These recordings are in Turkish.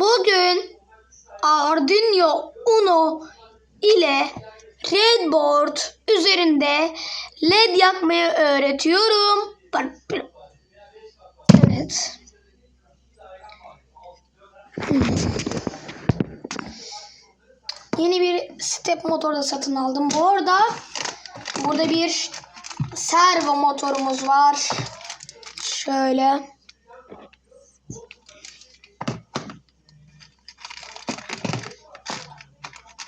Bugün Arduino Uno ile Redboard üzerinde led yakmayı öğretiyorum. Evet. Yeni bir step motor da satın aldım. Bu arada burada bir servo motorumuz var. Şöyle.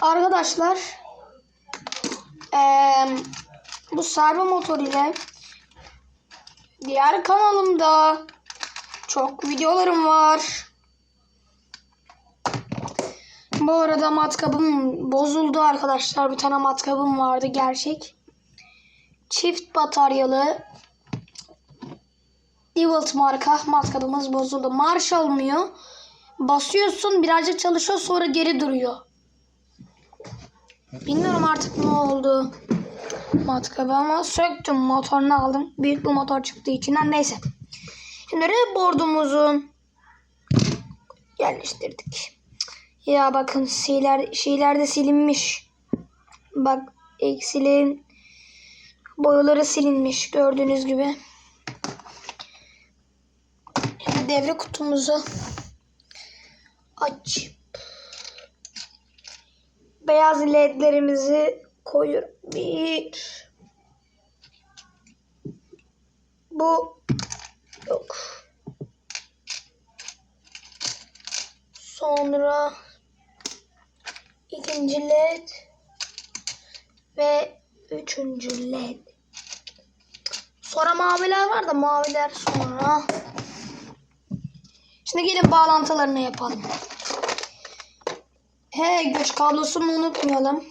Arkadaşlar eee, bu servo motor ile diğer kanalımda çok videolarım var. Bu arada matkabım bozuldu arkadaşlar. Bir tane matkabım vardı gerçek. Çift bataryalı DeWalt marka matkabımız bozuldu. Marş almıyor. Basıyorsun birazcık çalışıyor sonra geri duruyor. Bilmiyorum artık ne oldu matkabı ama söktüm motorunu aldım. Büyük bir motor çıktığı içinden neyse. Şimdi board'umuzu yerleştirdik. Ya bakın şeyler, şeyler de silinmiş. Bak eksilerin boyaları silinmiş gördüğünüz gibi. Şimdi devre kutumuzu aç. Beyaz ledlerimizi koyuyorum. Bir. Bu yok. Sonra ikinci led ve üçüncü led. Sonra maviler var da maviler sonra. Şimdi gelin bağlantılarını yapalım. He güç kablosunu unutmayalım.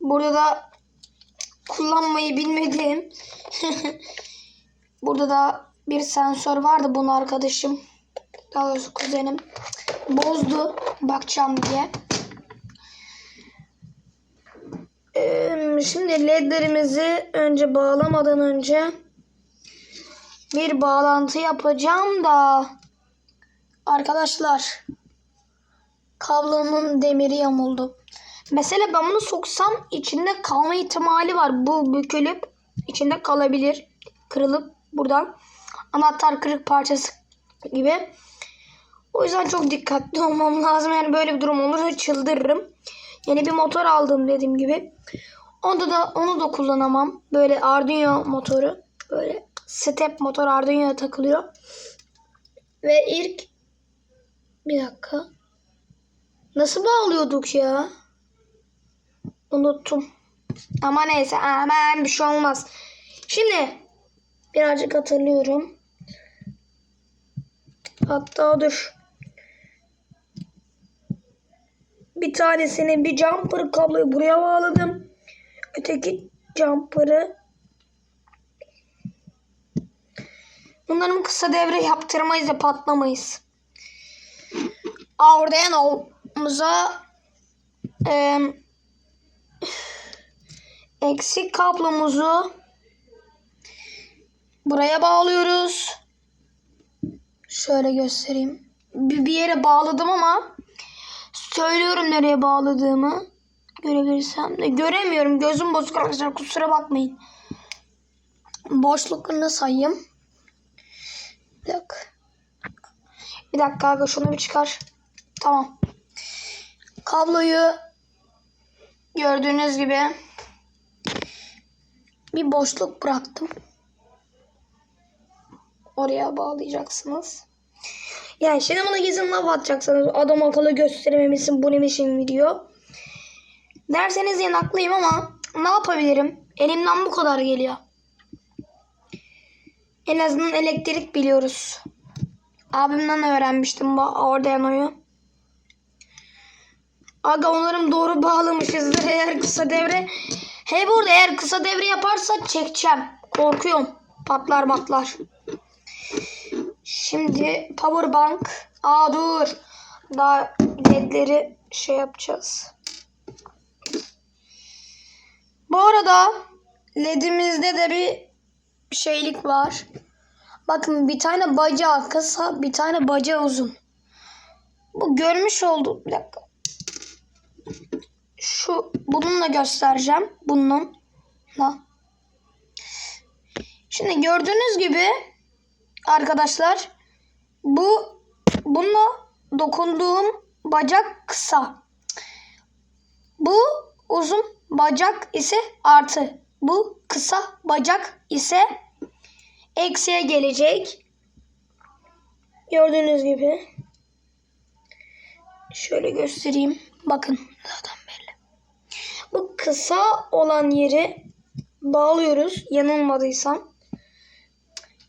Burada da kullanmayı bilmediğim burada da bir sensör vardı bunu arkadaşım daha doğrusu kuzenim bozdu bakacağım diye. Ee, şimdi ledlerimizi önce bağlamadan önce bir bağlantı yapacağım da arkadaşlar kablonun demiri yamuldu. Mesela ben bunu soksam içinde kalma ihtimali var. Bu bükülüp içinde kalabilir. Kırılıp buradan anahtar kırık parçası gibi. O yüzden çok dikkatli olmam lazım. Yani böyle bir durum olursa çıldırırım. Yeni bir motor aldım dediğim gibi. Onda da onu da kullanamam. Böyle Arduino motoru. Böyle step motor Arduino'ya takılıyor. Ve ilk bir dakika. Nasıl bağlıyorduk ya? Unuttum. Ama neyse hemen bir şey olmaz. Şimdi birazcık hatırlıyorum. Hatta dur. Bir tanesini bir jumper kabloyu buraya bağladım. Öteki jumper'ı Bunların kısa devre yaptırmayız da patlamayız. Arduino'muza e, eksik kablomuzu buraya bağlıyoruz. Şöyle göstereyim. Bir, bir yere bağladım ama söylüyorum nereye bağladığımı. Görebilirsem de göremiyorum. Gözüm bozuk arkadaşlar kusura bakmayın. Boşluklarını sayayım. Bir dakika. Bir dakika abi şunu bir çıkar. Tamam. Kabloyu gördüğünüz gibi bir boşluk bıraktım. Oraya bağlayacaksınız. Yani şimdi bana gizli laf atacaksınız. Adam akıllı gösterememişsin bu ne biçim video. Derseniz yanaklıyım ama ne yapabilirim? Elimden bu kadar geliyor. En azından elektrik biliyoruz. Abimden öğrenmiştim bu Arduino'yu. Aga onlarım doğru bağlamışızdır eğer kısa devre. He burada eğer kısa devre yaparsa çekeceğim. Korkuyorum. Patlar matlar. Şimdi power bank. Aa dur. Daha ledleri şey yapacağız. Bu arada ledimizde de bir bir şeylik var. Bakın bir tane bacağı kısa, bir tane bacağı uzun. Bu görmüş oldu. Bir dakika. Şu bununla göstereceğim. Bununla. Şimdi gördüğünüz gibi arkadaşlar bu bununla dokunduğum bacak kısa. Bu uzun bacak ise artı. Bu kısa bacak ise eksiye gelecek. Gördüğünüz gibi. Şöyle göstereyim. Bakın zaten belli. Bu kısa olan yeri bağlıyoruz. Yanılmadıysam.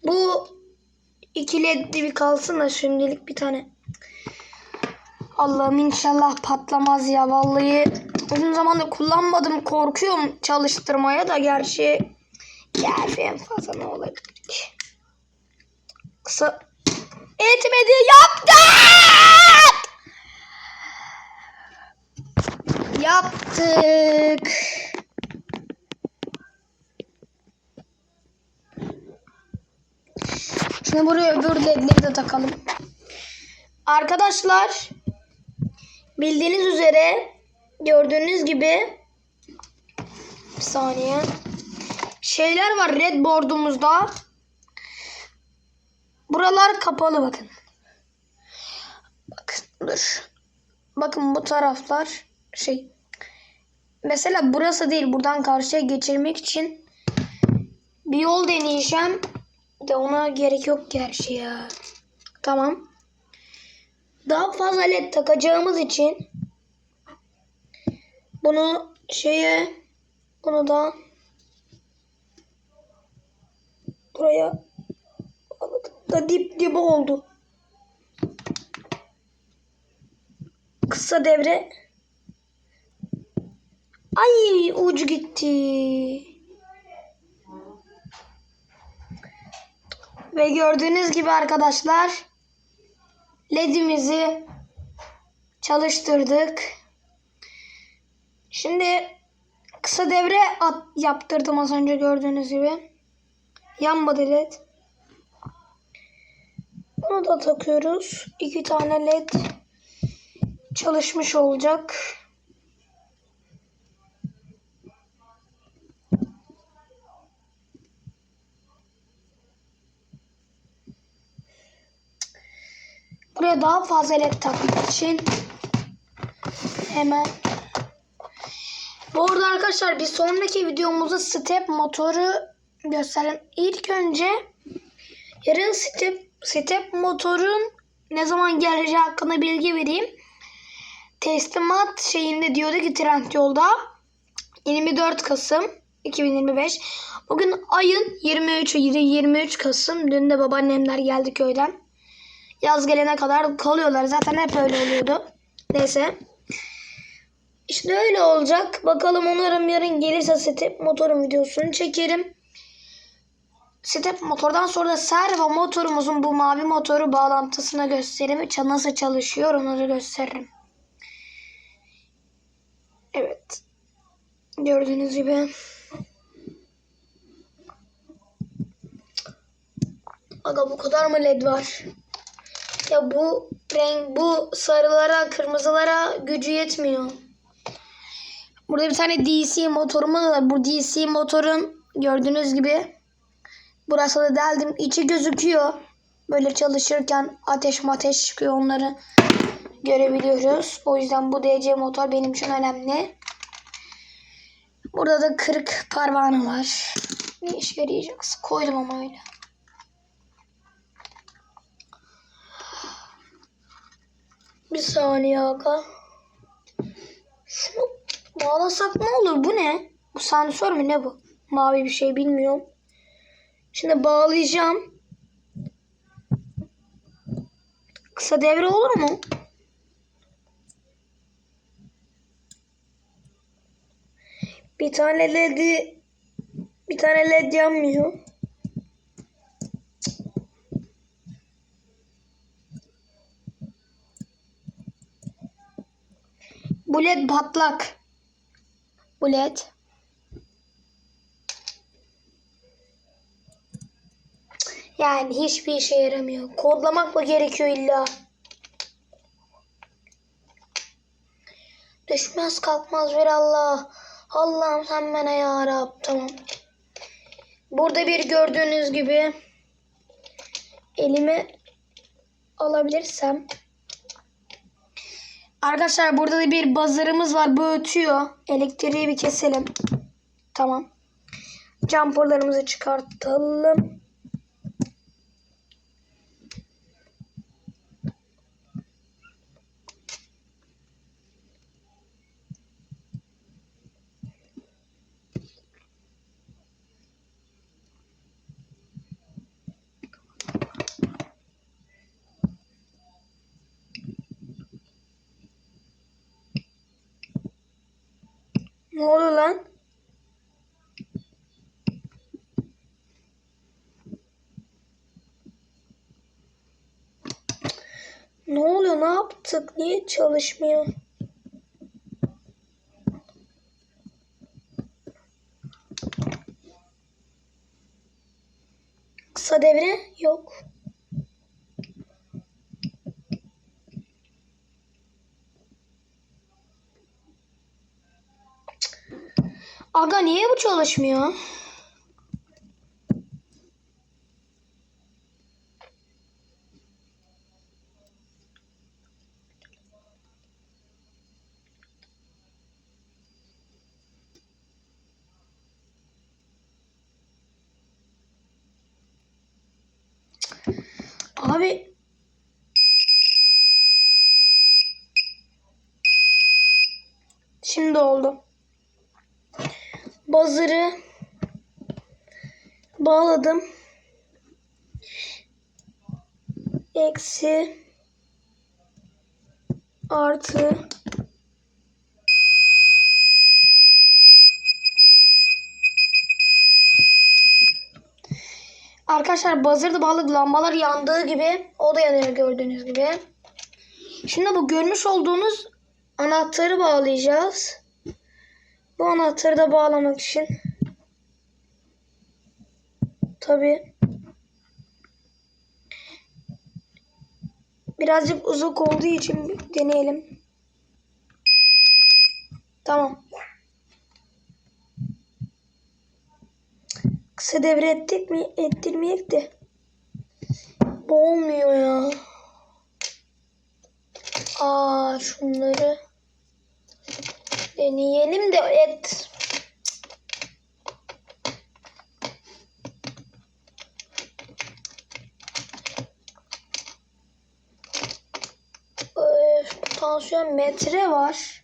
Bu iki ledli bir kalsın da şimdilik bir tane. Allah'ım inşallah patlamaz ya. Vallahi uzun zamandır kullanmadım. Korkuyorum çalıştırmaya da gerçi. Gerçi en fazla ne olabilir ki? Kısa etmedi yaptık. Yaptık. Şimdi buraya öbür ledleri de takalım. Arkadaşlar bildiğiniz üzere gördüğünüz gibi bir saniye şeyler var red board'umuzda. Buralar kapalı bakın. Bakın dur. Bakın bu taraflar şey mesela burası değil buradan karşıya geçirmek için bir yol deneyeceğim de ona gerek yok gerçi ya. Tamam. Daha fazla led takacağımız için bunu şeye bunu da buraya da dip dip oldu. Kısa devre. Ay ucu gitti. Ve gördüğünüz gibi arkadaşlar ledimizi çalıştırdık. Şimdi kısa devre at, yaptırdım az önce gördüğünüz gibi. Yanmadı led. Bunu da takıyoruz. İki tane led çalışmış olacak. Buraya daha fazla led takmak için hemen bu arada arkadaşlar bir sonraki videomuzda step motoru gösterelim. İlk önce yarın step step motorun ne zaman geleceği hakkında bilgi vereyim. Teslimat şeyinde diyordu ki Trendyol'da 24 Kasım 2025. Bugün ayın 23'ü 23 Kasım. Dün de babaannemler geldi köyden. Yaz gelene kadar kalıyorlar. Zaten hep öyle oluyordu. Neyse. İşte öyle olacak. Bakalım umarım yarın gelirse step motorun videosunu çekerim. Step motordan sonra da servo motorumuzun bu mavi motoru bağlantısına göstereyim. Nasıl çalışıyor onu da gösteririm. Evet. Gördüğünüz gibi. Aga bu kadar mı led var? Ya bu renk bu sarılara kırmızılara gücü yetmiyor. Burada bir tane DC motorumuz var. Bu DC motorun gördüğünüz gibi burası da deldim. içi gözüküyor. Böyle çalışırken ateş mateş çıkıyor onları görebiliyoruz. O yüzden bu DC motor benim için önemli. Burada da kırık parmağım var. Ne işe yarayacak? Koydum ama öyle. Bir saniye aga. Şunu bağlasak ne olur? Bu ne? Bu sensör mü ne bu? Mavi bir şey bilmiyorum. Şimdi bağlayacağım. Kısa devre olur mu? Bir tane ledi bir tane led yanmıyor. Bu led patlak. Bu. Yani hiçbir işe yaramıyor. Kodlamak mı gerekiyor illa? Düşmez kalkmaz ver Allah. Allah'ım sen bana ya Rab. Tamam. Burada bir gördüğünüz gibi elimi alabilirsem. Arkadaşlar burada da bir buzzer'ımız var. Bu ötüyor. Elektriği bir keselim. Tamam. Jumperlarımızı çıkartalım. Ne oluyor lan? Ne oluyor? Ne yaptık? Niye çalışmıyor? Kısa devre yok. Aga niye bu çalışmıyor? Abi Şimdi oldu. Buzzer'ı bağladım. Eksi artı Arkadaşlar buzzer'da bağladık. Lambalar yandığı gibi o da yanıyor gördüğünüz gibi. Şimdi bu görmüş olduğunuz anahtarı bağlayacağız. Bu anahtarı da bağlamak için tabi birazcık uzak olduğu için deneyelim. Tamam. Kısa devre ettik mi? Ettirmeyek de. Bu ya. Aa şunları deneyelim de et. Öf, tansiyon metre var.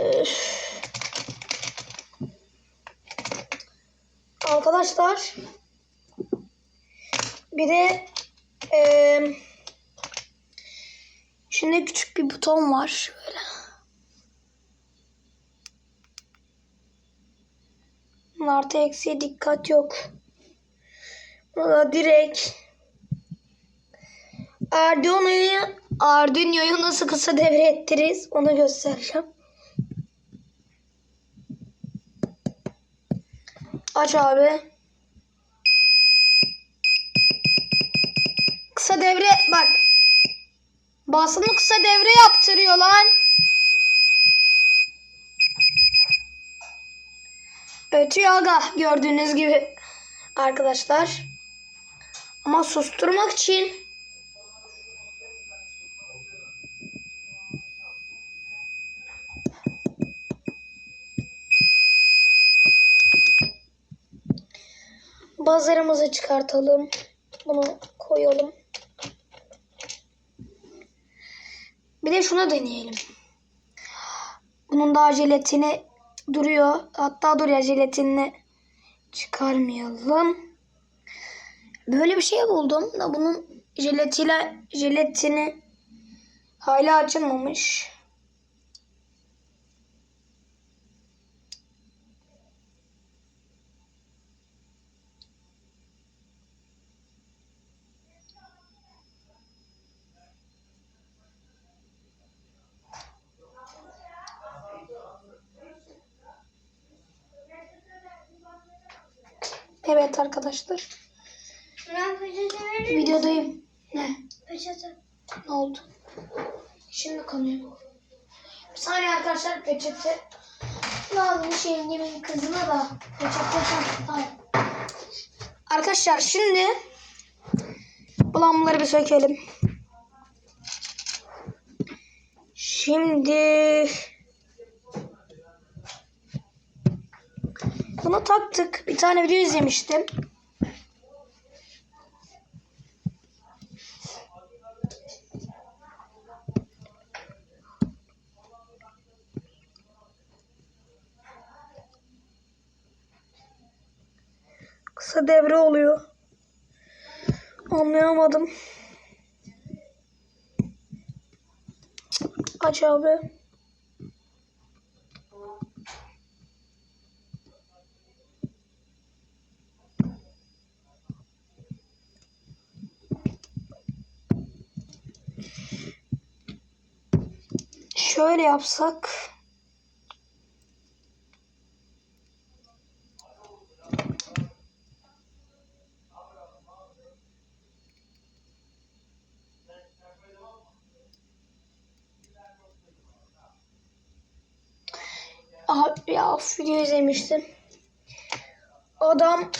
Öf. Arkadaşlar bir de eee şimdi küçük bir buton var şöyle. Artı eksiye dikkat yok. Valla direkt Arduino'yu Arduino'yu nasıl kısa devre ettiririz onu göstereceğim. Aç abi. Kısa devre bak. Basımı kısa devre yaptırıyor lan. Ötüyor aga gördüğünüz gibi arkadaşlar. Ama susturmak için Bazarımızı çıkartalım. Bunu koyalım. Bir de şuna deneyelim. Bunun daha jelatini duruyor. Hatta dur ya jelatinini çıkarmayalım. Böyle bir şey buldum da bunun jelatine, jelatini hala açılmamış. Evet arkadaşlar. Ben peçete verir? Videodayım. Ne? Peçete. Ne oldu? Şimdi kanıyor. Bir saniye arkadaşlar peçete lazım yengemin kızına da peçete tamam. Arkadaşlar şimdi bulanları bir sökelim. Şimdi bunu taktık. Bir tane video izlemiştim. Kısa devre oluyor. Anlayamadım. Aç abi. Şöyle yapsak. Abi ya video izlemiştim. Adam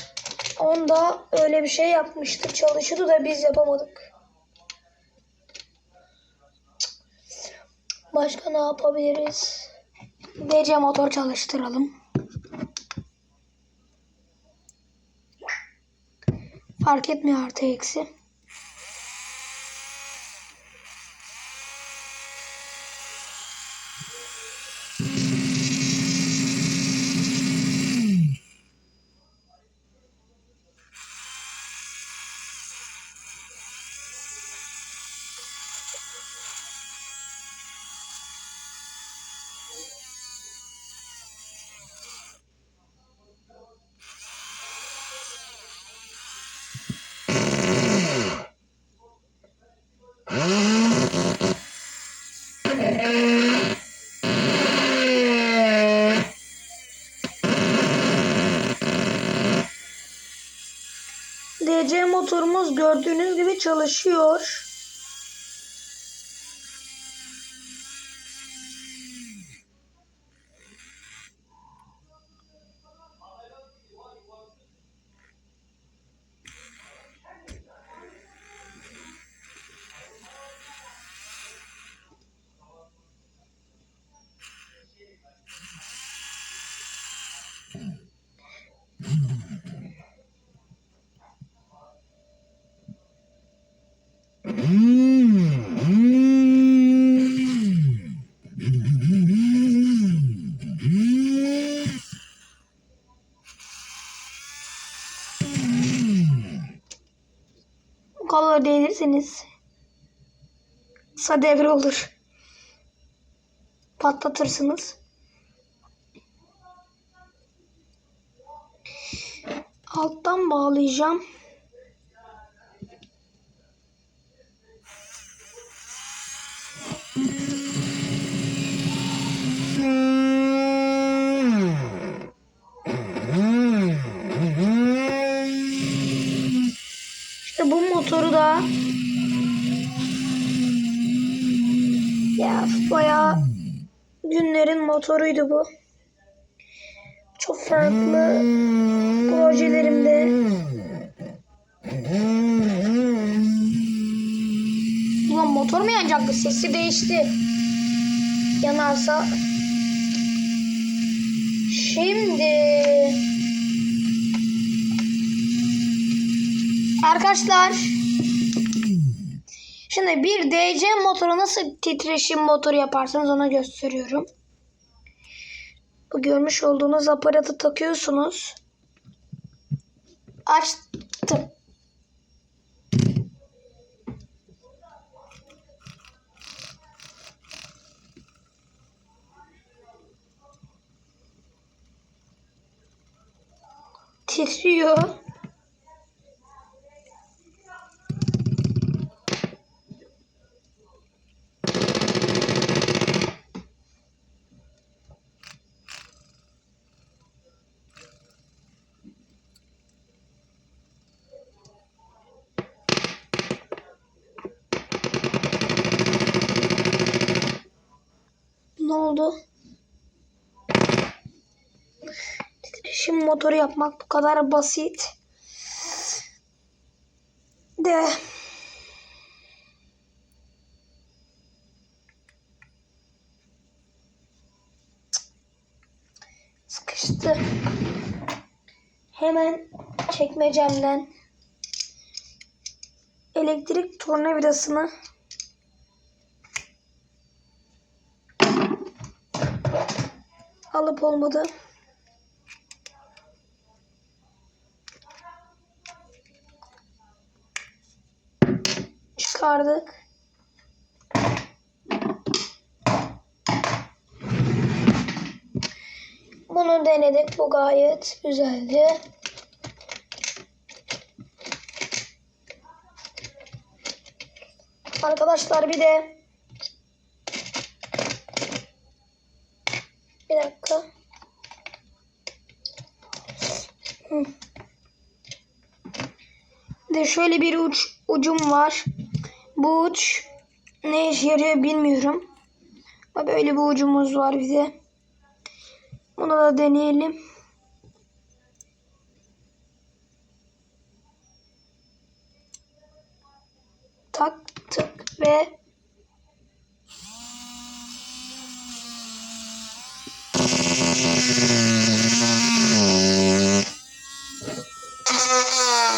onda öyle bir şey yapmıştı. Çalışıyordu da biz yapamadık. Başka ne yapabiliriz? DC motor çalıştıralım. Fark etmiyor artı eksi. DC motorumuz gördüğünüz gibi çalışıyor. Bu değilirseniz kısa devre olur. Patlatırsınız. Alttan bağlayacağım. Motoru da ya bayağı günlerin motoruydu bu. Çok farklı projelerimde Ulan motor mu yanacaktı? Sesi değişti. Yanarsa. Şimdi Arkadaşlar Şimdi bir DC motoru nasıl titreşim motoru yaparsanız ona gösteriyorum. Bu görmüş olduğunuz aparatı takıyorsunuz. Açtım. Titriyor. Şimdi motoru yapmak bu kadar basit. De sıkıştı. Hemen çekmecemden elektrik tornavidasını alıp olmadı. Çıkardık. Bunu denedik. Bu gayet güzeldi. Arkadaşlar bir de bir dakika. De şöyle bir uç ucum var. Bu uç ne işe yarıyor bilmiyorum. Ama Böyle bir ucumuz var bir de. Bunu da deneyelim. Taktık ve